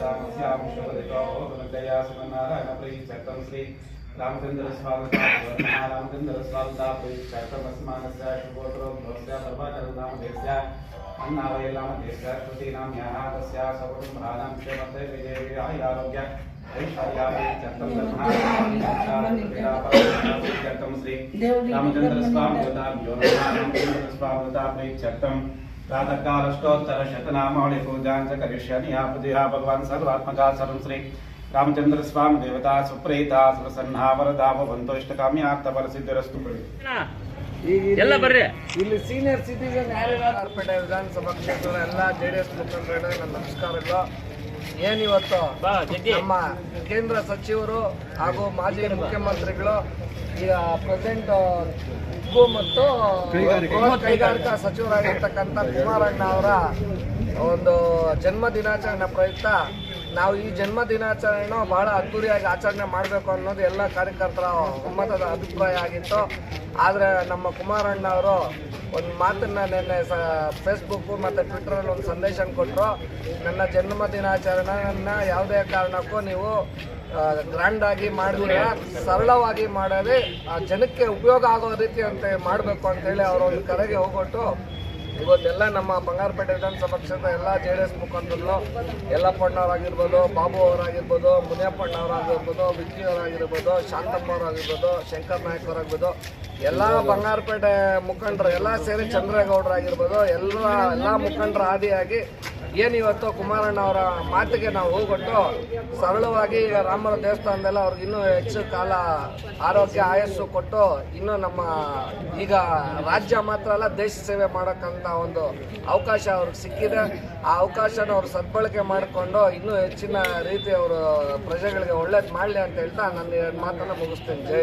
रामचन्द्रस्वागतां श्री रामचन्द्रस्वागतां रामचन्द्रस्वागतां प्रयुक्तमस्मानस्य शुभोत्तरो भवस्य सर्वाचरणामधेस्य अन्नावयलामधेस्य कृतीनाम्याः तस्या सकुटुम्भानां क्षेमते विजयविहाय आरोग्य रामचन्द्रस्वामृता रामचन्द्रस्वामृता प्रयुक्तम् रामचंद्र स्वामी वदाभ्यो नमः रामचंद्र स्वामी वदा प्रीत्यर्थं प्रातःकालष्टोत्तरशतनामावळि पूजां च करिष्यामि या पूजया भगवान् सर्वात्मका सर्वं श्री रामचंद्र स्वामी देवता सुप्रीता सुप्रसन्ना वरदा भवन्तो इष्टकाम्यार्थफलसिद्धिरस्तु ಎಲ್ಲ ಬರ್ರಿ ಇಲ್ಲಿ ಸೀನಿಯರ್ ಸಿಟಿಜನ್ ಯಾರ್ಯಾರು ಕಾರ್ಪೇಟೆ ವಿಧಾನಸಭಾ ಕ್ಷೇತ್ರದ ಎಲ್ಲ ಜೆ ಡಿ ಎಸ್ ಮುಖಂಡರಿಗೆ ನನ್ನ ನಮಸ್ಕಾರಗಳು ಏನಿವತ್ತು ನಮ್ಮ ಕೇಂದ್ರ ಸಚಿವರು ಹಾಗೂ ಮಾಜಿ ಮುಖ್ಯಮಂತ್ರಿಗಳು ಈಗ ಪ್ರೆಸೆಂಟ್ ಉಕ್ಕು ಮತ್ತು ಕೈಗಾರಿಕಾ. ಸಚಿವರಾಗಿರ್ತಕ್ಕಂಥ ಕುಮಾರಣ್ಣ ಅವರ ಒಂದು ಜನ್ಮ ದಿನಾಚರಣೆ ಪ್ರಯುಕ್ತ ನಾವು ಈ ಜನ್ಮ ದಿನಾಚರಣೆಯನ್ನು ಬಹಳ ಅದ್ದೂರಿಯಾಗಿ ಆಚರಣೆ ಮಾಡಬೇಕು ಅನ್ನೋದು ಎಲ್ಲ ಕಾರ್ಯಕರ್ತರ ಒಮ್ಮತದ ಅಭಿಪ್ರಾಯ ಆಗಿತ್ತು. ಆದರೆ ನಮ್ಮ ಕುಮಾರಣ್ಣ ಅವರು ಒಂದು ಮಾತನ್ನ ನಿನ್ನೆ ಸ ಫೇಸ್ಬುಕ್ಕು ಮತ್ತು ಟ್ವಿಟ್ಟರಲ್ಲಿ ಒಂದು ಸಂದೇಶ ಕೊಟ್ಟರು ನನ್ನ ಜನ್ಮ ದಿನಾಚರಣೆಯನ್ನು ಯಾವುದೇ ಕಾರಣಕ್ಕೂ ನೀವು ಗ್ರ್ಯಾಂಡ್ ಆಗಿ ಮಾಡಿದ್ರೆ ಸರಳವಾಗಿ ಮಾಡೋದೇ ಆ ಜನಕ್ಕೆ ಉಪಯೋಗ ಆಗೋ ರೀತಿಯಂತೆ ಮಾಡಬೇಕು ಅಂತೇಳಿ ಅವರು ಒಂದು ಕರೆಗೆ ಹೋಗ್ಬಿಟ್ಟು ಇವತ್ತೆಲ್ಲ ನಮ್ಮ ಬಂಗಾರಪೇಟೆ ವಿಧಾನಸಭಾ ಎಲ್ಲ ಜೆ ಡಿ ಎಸ್ ಮುಖಂಡರು ಯಲ್ಲಪ್ಪಣ್ಣವರಾಗಿರ್ಬೋದು ಬಾಬು ಅವರಾಗಿರ್ಬೋದು ಮುನಿಯಪ್ಪಣ್ಣವರಾಗಿರ್ಬೋದು ವಿಕ್ಕಿ ಅವರಾಗಿರ್ಬೋದು ಶಾಂತಮ್ಮ ಅವರಾಗಿರ್ಬೋದು, ಶಂಕರ್ ನಾಯಕ್ ಅವರಾಗಿರ್ಬೋದು, ಎಲ್ಲ ಬಂಗಾರಪೇಟೆ ಮುಖಂಡರು, ಎಲ್ಲ ಸೇರಿ ಚಂದ್ರೇಗೌಡರಾಗಿರ್ಬೋದು, ಎಲ್ಲ ಎಲ್ಲ ಮುಖಂಡರ ಆದಿಯಾಗಿ ಏನಿವತ್ತು ಕುಮಾರಣ್ಣ ಅವರ ಮಾತಿಗೆ ನಾವು ಹೋಗ್ಬಿಟ್ಟು ಸರಳವಾಗಿ ರಾಮರ ದೇವಸ್ಥಾನದಲ್ಲ ಅವ್ರಿಗೆ ಇನ್ನೂ ಹೆಚ್ಚು ಕಾಲ ಆರೋಗ್ಯ, ಆಯಸ್ಸು ಕೊಟ್ಟು ಇನ್ನೂ ನಮ್ಮ ಈಗ ರಾಜ್ಯ ಮಾತ್ರ ಅಲ್ಲ, ದೇಶ ಸೇವೆ ಮಾಡೋಕ್ಕಂಥ ಒಂದು ಅವಕಾಶ ಅವ್ರಿಗೆ ಸಿಕ್ಕಿದೆ. ಆ ಅವಕಾಶನ ಅವ್ರು ಸದ್ಬಳಕೆ ಮಾಡಿಕೊಂಡು ಇನ್ನೂ ಹೆಚ್ಚಿನ ರೀತಿ ಅವರು ಪ್ರಜೆಗಳಿಗೆ ಒಳ್ಳೇದು ಮಾಡಲಿ ಅಂತ ಹೇಳ್ತಾ ನಾನು ಎರಡು ಮಾತನ್ನು ಮುಗಿಸ್ತೇನೆ. ಜೈ